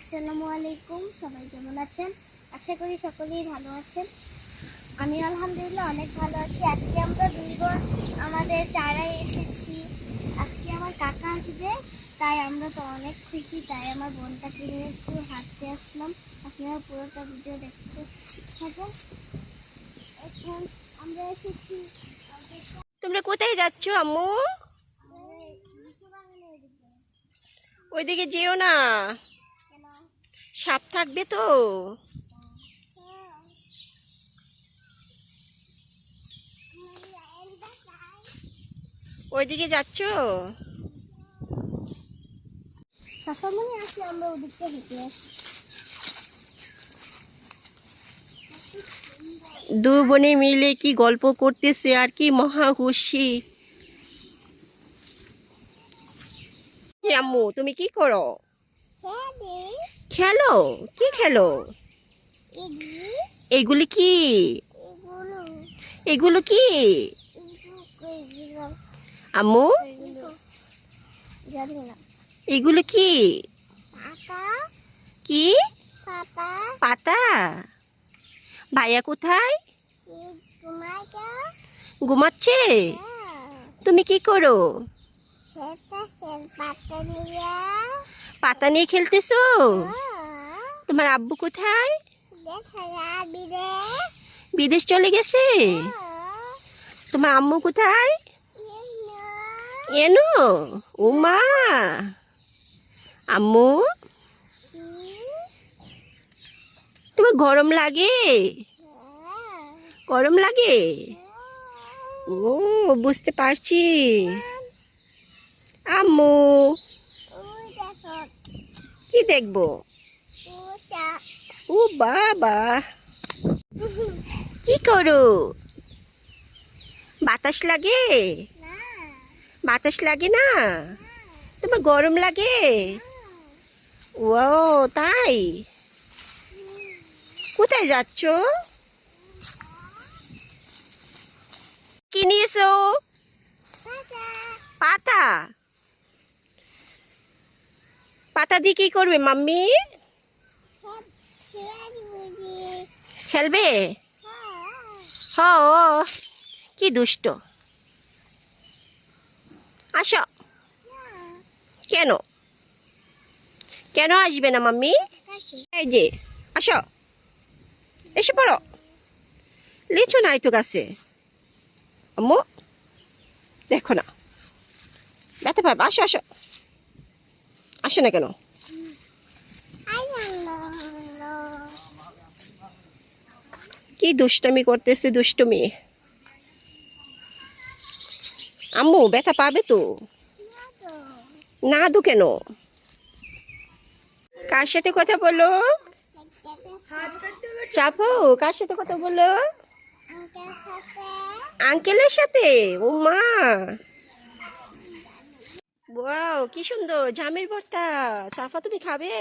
আসসালামু আলাইকুম সবাই কেমন আছেন? আশা করি সকলেই ভালো আছেন। আমি আলহামদুলিল্লাহ অনেক ভালো আছি। আজকে আমরা দুই বোন আমাদের চারায় এসেছি। আজকে আমার কাকা আসবে তাই আমরা তো অনেক খুশি তাই আমার বোনটাকে নিয়ে একটু হাঁটতে আসলাম। আপনারা পুরোটা ভিডিও দেখতে থাকুন। এখন আমরা এসেছি। তোমরা কোথায় যাচ্ছ আম্মু। ওইদিকে যেও না। সাপ থাকবে তো। ওইদিকে যাচ্ছ? সাফামনি আসলে আমরা ওদিকে হেঁটে দু বনে মিলে কি গল্প করতেছে আর কি মহা খুশি। আম্মু তুমি কি করো? খেলো? কি খেলো? এগুলি কি? এগুলো। কি? আম্মু? এগুলো কি? কি? পাতা। ভাইয়া কোথায়? ঘুমাচ্ছে? তুমি কি করো? পাতা নিয়ে। খেলতেছো? তোমার আব্বু কোথায়? বিদেশ চলে গেছে? তোমার আম্মু কোথায়? এনো। উমা আম্মু? তোমার গরম লাগে? গরম লাগে? ও বুঝতে পারছি। আম্মু। কি দেখব? ও বাবা। কি করো? বাতাস লাগে? বাতাস লাগে না? তোমার গরম লাগে? ও তাই? কোথায় যাচ্ছ? কি পাতা। পাতা দিয়ে কি করবে, মাম্মি? খেলবে? হ কি দুষ্ট। আসো। কেন? কেন আসবে না, মাম্মি? এই যে, আসো। এসে পড়ো। লিচু নাই তো গাছে। আম্মু, দেখো না। ব্যথা পাবে। আসো আসো। আসো না কেন কি দুষ্টমি করতেছে, দুষ্টমি। আম্মু, ব্যথা পাবে তো? না দু কেন? কার সাথে কথা বলো চাপো, কার সাথে কথা বলো আঙ্কেলের সাথে? ও মা। ওয়াও, কি সুন্দর, জামের ভর্তা। সাফা, তুমি খাবে?